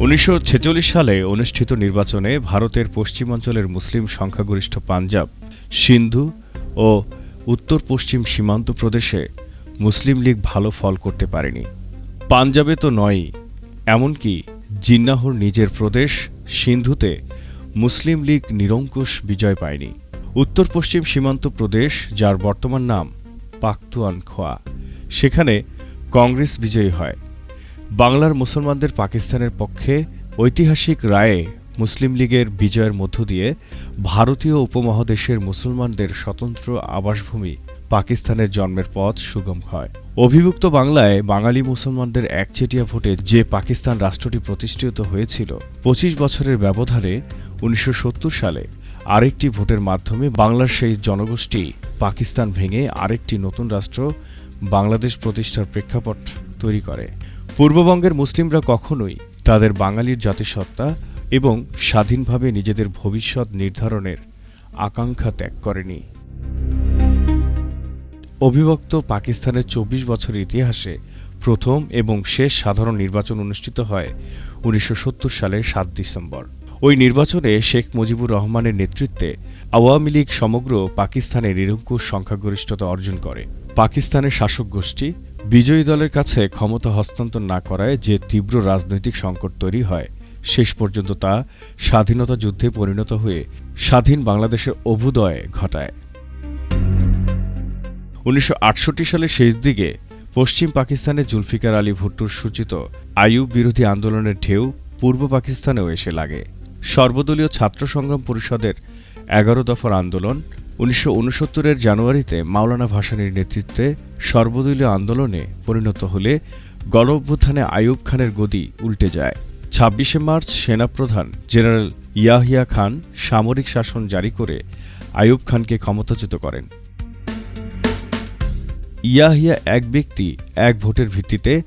উনিশশো ছেচল্লিশ সালে অনুষ্ঠিত নির্বাচনে ভারতের পশ্চিমাঞ্চলের মুসলিম সংখ্যাগরিষ্ঠ পাঞ্জাব, সিন্ধু ও উত্তর পশ্চিম সীমান্ত প্রদেশে মুসলিম লীগ ভালো ফল করতে পারেনি। পাঞ্জাবে তো নয়ই, এমনকি জিন্নাহর নিজের প্রদেশ সিন্ধুতে মুসলিম লীগ নিরঙ্কুশ বিজয় পায়নি। উত্তর পশ্চিম সীমান্ত প্রদেশ, যার বর্তমান নাম পাকতুয়ান খোয়া সেখানে কংগ্রেস বিজয়ী হয়। বাংলার মুসলমানদের পাকিস্তানের পক্ষে ঐতিহাসিক রায়ে মুসলিম লীগের বিজয়ের মধ্য দিয়ে ভারতীয় উপমহাদেশের মুসলমানদের স্বতন্ত্র আবাসভূমি পাকিস্তানের জন্মের পথ সুগম হয়। অভিভুক্ত বাংলায় বাঙালি মুসলমানদের একচেটিয়া ভোটে যে পাকিস্তান রাষ্ট্রটি প্রতিষ্ঠিত হয়েছিল, পঁচিশ বছরের ব্যবধানে উনিশশো সত্তর সালে আরেকটি ভোটের মাধ্যমে বাংলার সেই জনগোষ্ঠী পাকিস্তান ভেঙে আরেকটি নতুন রাষ্ট্র বাংলাদেশ প্রতিষ্ঠার প্রেক্ষাপট তৈরি করে। পূর্ববঙ্গের মুসলিমরা কখনোই তাদের বাঙালির জাতিসত্তা এবং স্বাধীনভাবে নিজেদের ভবিষ্যৎ নির্ধারণের আকাঙ্ক্ষা ত্যাগ করেনি। অবিভক্ত পাকিস্তানের চব্বিশ বছর ইতিহাসে প্রথম এবং শেষ সাধারণ নির্বাচন অনুষ্ঠিত হয় উনিশশো সত্তর সালের সাত ডিসেম্বর। ওই নির্বাচনে শেখ মুজিবুর রহমানের নেতৃত্বে আওয়ামী লীগ সমগ্র পাকিস্তানে নিরঙ্কুশ সংখ্যাগরিষ্ঠতা অর্জন করে। পাকিস্তানের শাসক গোষ্ঠী বিজয়ী দলের কাছে ক্ষমতা হস্তান্তর না করায় যে তীব্র রাজনৈতিক সংকট তৈরি হয়, শেষ পর্যন্ত তা স্বাধীনতা যুদ্ধে পরিণত হয়ে স্বাধীন বাংলাদেশের অভ্যুদয় ঘটায়। উনিশশো আটষট্টি সালের শেষ দিকে পশ্চিম পাকিস্তানে জুলফিকার আলী ভুট্টোর সূচিত আইয়ুব বিরোধী আন্দোলনের ঢেউ পূর্ব পাকিস্তানেও এসে লাগে। সর্বদলীয় ছাত্র সংগ্রাম পরিষদের এগারো দফার আন্দোলন উনিশশো জানুয়ারিতে মাওলানা ভাসানীর নেতৃত্বে সর্বদলীয় আন্দোলনে পরিণত হলে গণ অভ্যুত্থানে আইয়ুব খানের গদি উল্টে যায়। ছাব্বিশে মার্চ সেনাপ্রধান জেনারেল ইয়াহিয়া খান সামরিক শাসন জারি করে আয়ুব খানকে ক্ষমতাচ্যুত করেন। ইয়াহিয়া এক ব্যক্তি এক ভোটের ভিত্তিতে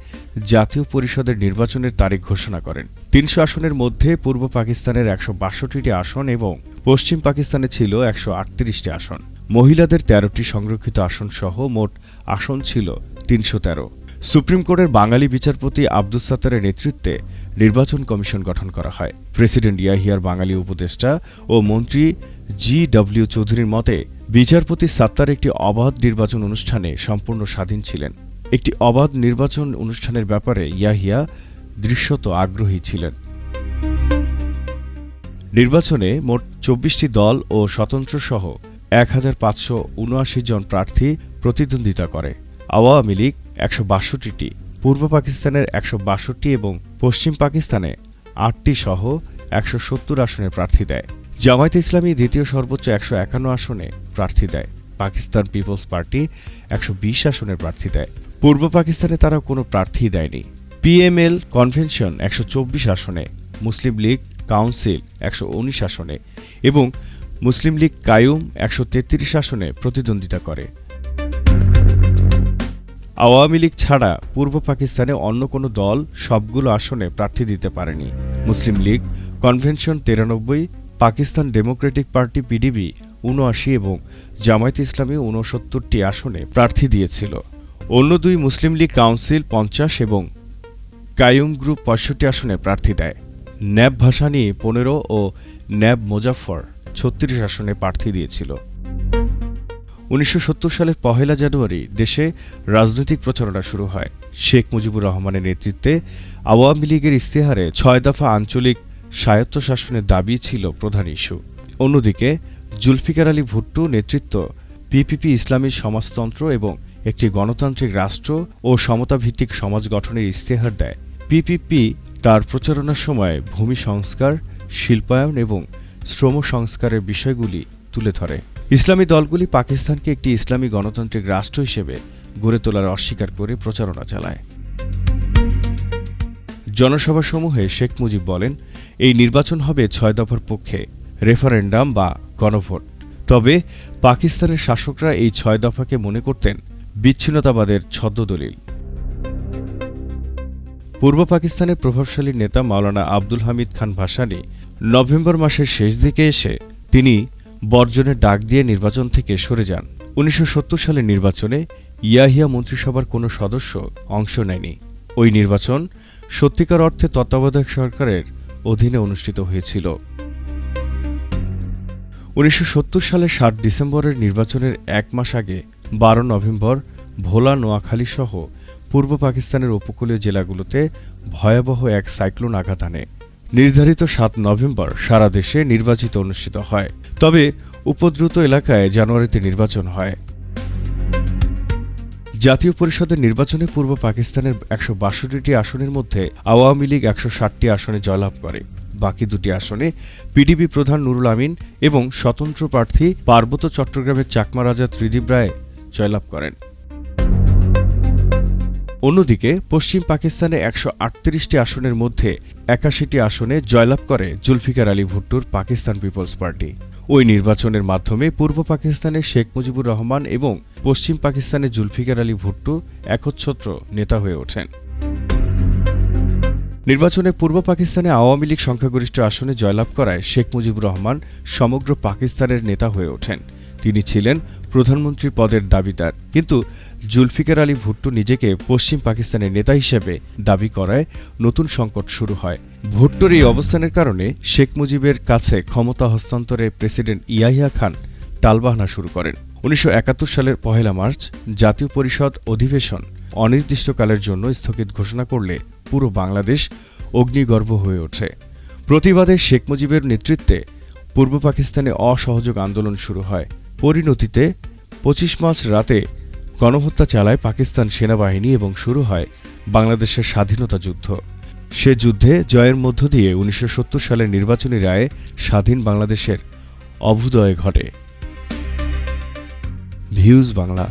জাতীয় পরিষদের নির্বাচনের তারিখ ঘোষণা করেন। তিনশো আসনের মধ্যে পূর্ব পাকিস্তানের একশো বাষট্টিটি আসন এবং পশ্চিম পাকিস্তানে ছিল একশো আটত্রিশটি আসন। মহিলাদের তেরোটি সংরক্ষিত আসন সহ মোট আসন ছিল তিনশো তেরো। সুপ্রিম কোর্টের বাঙালি বিচারপতি আব্দুস সাত্তারের নেতৃত্বে নির্বাচন কমিশন গঠন করা হয়। প্রেসিডেন্ট ইয়াহিয়ার বাঙালি উপদেষ্টা ও মন্ত্রী জি ডব্লিউ চৌধুরীর মতে, বিচারপতি সাত্তার একটি অবাধ নির্বাচন অনুষ্ঠানে সম্পূর্ণ স্বাধীন ছিলেন। একটি অবাধ নির্বাচন অনুষ্ঠানের ব্যাপারে ইয়াহিয়া দৃশ্যত আগ্রহী ছিলেন। নির্বাচনে মোট চব্বিশটি দল ও স্বতন্ত্র সহ এক হাজার পাঁচশো উনআশি জন প্রার্থী প্রতিদ্বন্দ্বিতা করে। আওয়ামী লীগ একশো বাষট্টিটি, পূর্ব পাকিস্তানের একশো বাষট্টি এবং পশ্চিম পাকিস্তানে আটটি সহ একশো সত্তর আসনের প্রার্থী দেয়। জামায়াতে ইসলামী দ্বিতীয় সর্বোচ্চ একশো একান্ন আসনে প্রার্থী দেয়। পাকিস্তান পিপলস পার্টি একশো বিশ আসনের প্রার্থী দেয়। পূর্ব পাকিস্তানে তারা কোনো প্রার্থী দেয়নি। পিএমএল কনভেনশন একশো চব্বিশ আসনে, মুসলিম লীগ কাউন্সিল একশো উনিশ আসনে এবং মুসলিম লীগ কায়ুম একশো তেত্রিশ আসনে প্রতিদ্বন্দ্বিতা করে। আওয়ামী লীগ ছাড়া পূর্ব পাকিস্তানে অন্য কোনো দল সবগুলো আসনে প্রার্থী দিতে পারেনি। মুসলিম লীগ কনভেনশন তিরানব্বই পাকিস্তান ডেমোক্রেটিক পার্টি পিডিবি উনআশি এবং জামায়াত ইসলামী ঊনসত্তরটি আসনে প্রার্থী দিয়েছিল। অন্য দুই মুসলিম লীগ কাউন্সিল পঞ্চাশ এবং কায়ুম গ্রুপ পঁয়ষট্টি আসনে প্রার্থী দেয়। ন্যাব ভাসানি পনেরো ও ন্যাব মোজাফর ছত্রিশ আসনে প্রার্থী দিয়েছিল। উনিশশো সালের পহেলা জানুয়ারি দেশে রাজনৈতিক প্রচারণা শুরু হয়। শেখ মুজিবুর রহমানের নেতৃত্বে আওয়ামী লীগের ইস্তেহারে ছয় দফা আঞ্চলিক স্বায়ত্তশাসনের দাবি ছিল প্রধান ইস্যু। অন্যদিকে, জুলফিকার আলী ভুট্টো নেতৃত্ব পিপিপি ইসলামী সমাজতন্ত্র এবং একটি গণতান্ত্রিক রাষ্ট্র ও সমতাভিত্তিক সমাজ গঠনের ইস্তেহার দেয়। পিপিপি তার প্রচারণার সময় ভূমি সংস্কার, শিল্পায়ন এবং শ্রম সংস্কারের বিষয়গুলি তুলে ধরে। ইসলামী দলগুলি পাকিস্তানকে একটি ইসলামী গণতান্ত্রিক রাষ্ট্র হিসেবে গড়ে তোলার অস্বীকার করে প্রচারণা চালায়। জনসভাসমূহে শেখ মুজিব বলেন এই নির্বাচন হবে ছয় দফার পক্ষে, রেফারেন্ডাম বা গণভোট। তবে পাকিস্তানের শাসকরা এই ছয় দফাকে মনে করতেন বিচ্ছিন্নতাবাদের ছদ্মদলিল। পূর্ব পাকিস্তানের প্রভাবশালী নেতা মাওলানা আব্দুল হামিদ খান ভাসানি নভেম্বর মাসের শেষ দিকে এসে তিনি বর্জনের ডাক দিয়ে নির্বাচন থেকে সরে যান। উনিশশো সত্তর সালের নির্বাচনে ইয়াহিয়া মন্ত্রিসভার কোনো সদস্য অংশ নেয়নি। ওই নির্বাচন সত্যিকার অর্থে তত্ত্বাবধায়ক সরকারের অধীনে অনুষ্ঠিত হয়েছিল। উনিশশো সালের সাত ডিসেম্বরের নির্বাচনের এক মাস আগে বারো নভেম্বর ভোলা, নোয়াখালী সহ পূর্ব পাকিস্তানের উপকূলীয় জেলাগুলোতে ভয়াবহ এক সাইক্লোন আঘাত আনে। নির্ধারিত সাত নভেম্বর সারা দেশে নির্বাচিত অনুষ্ঠিত হয়। তবে উপদ্রুত এলাকায় জানুয়ারিতে নির্বাচন হয়। জাতীয় পরিষদের নির্বাচনে পূর্ব পাকিস্তানের একশো বাষট্টিটি আসনের মধ্যে আওয়ামী লীগ একশো ষাটটি আসনে জয়লাভ করে। বাকি দুটি আসনে পিডিপি প্রধান নুরুল আমিন এবং স্বতন্ত্র প্রার্থী পার্বত্য চট্টগ্রামের চাকমা রাজা ত্রিদীপ রায় জয়লাভ করেন। অন্যদিকে, পশ্চিম পাকিস্তানে একশো আটত্রিশটি আসনের মধ্যে একাশিটি আসনে জয়লাভ করে জুলফিকার আলী ভুট্টোর পাকিস্তান পিপলস পার্টি। ওই নির্বাচনের মাধ্যমে পূর্ব পাকিস্তানের শেখ মুজিবুর রহমান এবং পশ্চিম পাকিস্তানের জুলফিকার আলী ভুট্টো একচ্ছত্র নেতা হয়ে ওঠেন। নির্বাচনে পূর্ব পাকিস্তানে আওয়ামী লীগ সংখ্যাগরিষ্ঠ আসনে জয়লাভ করায় শেখ মুজিবুর রহমান সমগ্র পাকিস্তানের নেতা হয়ে ওঠেন। তিনি ছিলেন প্রধানমন্ত্রী পদের দাবিদার। কিন্তু জুলফিকার আলী ভুট্টো নিজেকে পশ্চিম পাকিস্তানের নেতা হিসেবে দাবি করায় নতুন সংকট শুরু হয়। ভুট্টোর এই অবস্থানের কারণে শেখ মুজিবের কাছে ক্ষমতা হস্তান্তরে প্রেসিডেন্ট ইয়াহিয়া খান টালবাহানা শুরু করেন। উনিশশো একাত্তর সালের পহেলা মার্চ জাতীয় পরিষদ অধিবেশন অনির্দিষ্টকালের জন্য স্থগিত ঘোষণা করলে পুরো বাংলাদেশ অগ্নিগর্ভ হয়ে ওঠে। প্রতিবাদে শেখ মুজিবের নেতৃত্বে পূর্ব পাকিস্তানে অসহযোগ আন্দোলন শুরু হয়। পরিণতিতে পঁচিশ মার্চ রাতে গণহত্যা চালায় পাকিস্তান সেনাবাহিনী এবং শুরু হয় বাংলাদেশের স্বাধীনতা যুদ্ধ। সে যুদ্ধে জয়ের মধ্য দিয়ে উনিশশো সত্তর সালের নির্বাচনী রায়ে স্বাধীন বাংলাদেশের অভ্যুদয় ঘটে। ভিউজ বাংলা।